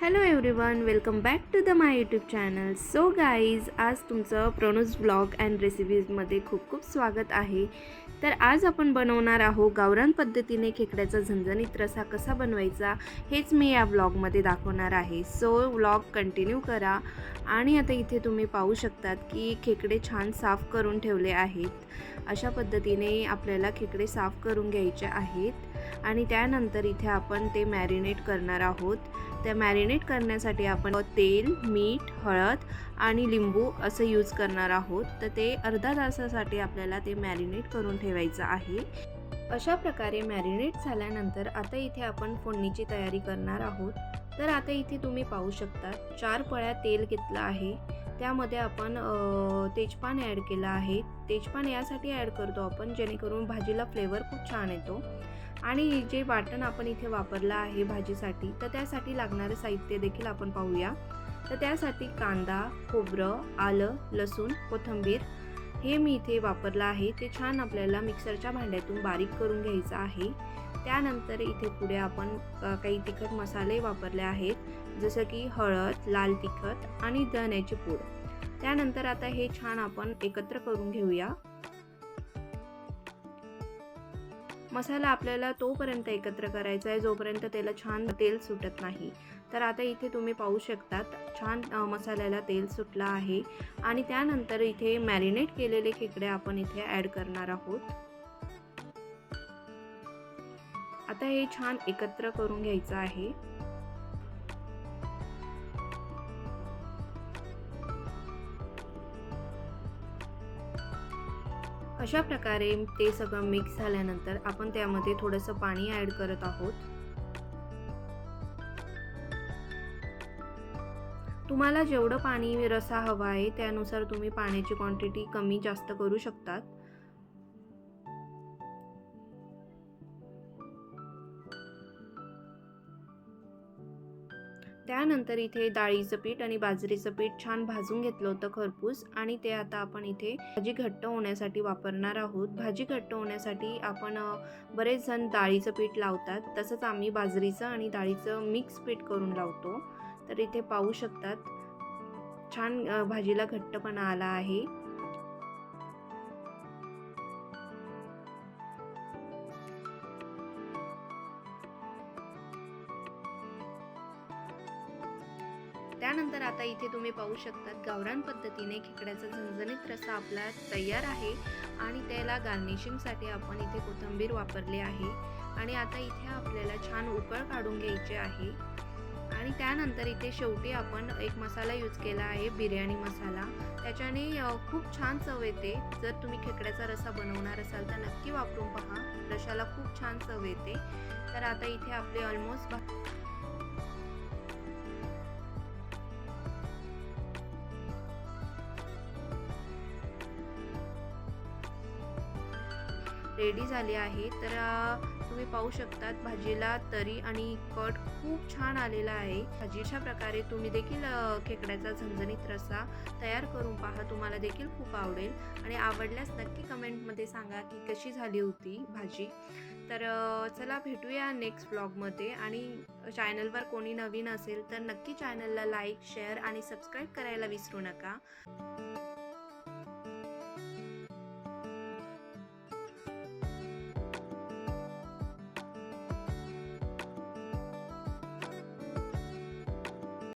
Hello everyone welcome back to the my YouTube channel so guys आज तुमचं प्रणूज blog and रेसिपीजमध्ये खूप खूप स्वागत आहे. तर आज आपण बनवणार आहोत गावरान पद्धतीने खेकड्याचा झणझणीत रसा कसा बनवायचा हेच मी या ब्लॉगमध्ये दाखवणार आहे. सो व्लॉग कंटिन्यू करा. आणि आता इथे तुम्ही पाहू शकतात की खेकडे छान साफ करून ठेवले आहेत. अशा पद्धतीने आपल्याला खेकडे साफ करून घ्यायचे आहेत. आणि त्यानंतर इथे आपण ते मॅरिनेट करणार आहोत. त्या मॅरिने मॅरिनेट करण्यासाठी आपण तेल मीठ हळद आणि लिंबू असं यूज करणार आहोत. तर ते अर्धा तासासाठी आपल्याला ते मॅरिनेट करून ठेवायचं आहे. अशा प्रकारे मॅरिनेट झाल्यानंतर आता इथे आपण फोडणीची तयारी करणार आहोत. तर आता इथे तुम्ही पाहू शकता चार पळ्या तेल घेतलं आहे. त्यामध्ये आपण तेजपान ॲड केलं आहे. तेजपान यासाठी ॲड करतो आपण जेणेकरून भाजीला फ्लेवर खूप छान येतो. आणि जे वाटण आपण इथे वापरलं आहे भाजीसाठी तर त्यासाठी लागणारं साहित्य देखील आपण पाहूया. तर त्यासाठी कांदा खोबरं आलं लसूण कोथिंबीर हे मी इथे वापरलं आहे. ते छान आपल्याला मिक्सरच्या भांड्यातून बारीक करून घ्यायचं आहे. त्यानंतर इथे पुढे आपण काही तिखट मसाले वापरले आहेत. जसं की हळद लाल तिखट आणि धण्याची पूड. त्यानंतर आता हे छान आपण एकत्र करून घेऊया. मसाला आपल्याला तोपर्यंत एकत्र करायचा आहे जोपर्यंत त्याला छान तेल सुटत नाही. तर आता इथे तुम्ही पाहू शकतात छान मसाल्याला तेल सुटलं आहे. आणि त्यानंतर इथे मॅरिनेट केलेले खेकडे आपण इथे ॲड करणार आहोत. आता हे छान एकत्र करून घ्यायचं आहे. अशा प्रकारे ते सगळं मिक्स झाल्यानंतर आपण त्यामध्ये थोडंसं पाणी ॲड करत आहोत. तुम्हाला जेवढं पाणी रसा हवा आहे त्यानुसार तुम्ही पाण्याची क्वांटिटी कमी जास्त करू शकतात. त्यानंतर इथे डाळीचं पीठ आणि बाजरीचं पीठ छान भाजून घेतलं होतं खरपूस आणि ते आता आपण इथे भाजी घट्ट होण्यासाठी वापरणार आहोत. भाजी घट्ट होण्यासाठी आपण बरेच जण डाळीचं पीठ लावतात. तसंच आम्ही बाजरीचं आणि डाळीचं मिक्स पीठ करून लावतो. तर इथे पाहू शकतात. छान भाजीला घट्टपणा आला आहे. त्यानंतर आता इथे तुम्ही पाहू शकतात गावरान पद्धतीने खेकड्याचा झणझणीत रसा आपला तयार आहे आणि त्याला गार्निशिंगसाठी आपण इथे कोथिंबीर वापरली आहे. आणि आता इथे आपल्याला छान उकळ काढून घ्यायचे आहे. आणि त्यानंतर इथे शेवटी आपण एक मसाला यूज केला आहे बिर्याणी मसाला. त्याच्याने खूप छान चव येते. जर तुम्ही खेकड्याचा रसा बनवणार असाल तर नक्की वापरून पहा. रशाला खूप छान चव येते. तर आता इथे आपले ऑलमोस्ट रेडी झाली आहे. तर तुम्ही पाहू शकतात भाजीला तरी आणि कट खूप छान आलेला आहे. भाजीच्या प्रकारे तुम्ही देखील खेकड्याचा झणझणीत रस्सा तयार करून पहा. तुम्हाला देखील खूप आवडेल. आणि आवडल्यास नक्की कमेंटमध्ये सांगा की कशी झाली होती भाजी. तर चला भेटूया नेक्स्ट ब्लॉगमध्ये आणि चॅनलवर कोणी नवीन असेल तर नक्की चॅनलला लाईक शेअर आणि सबस्क्राईब करायला विसरू नका.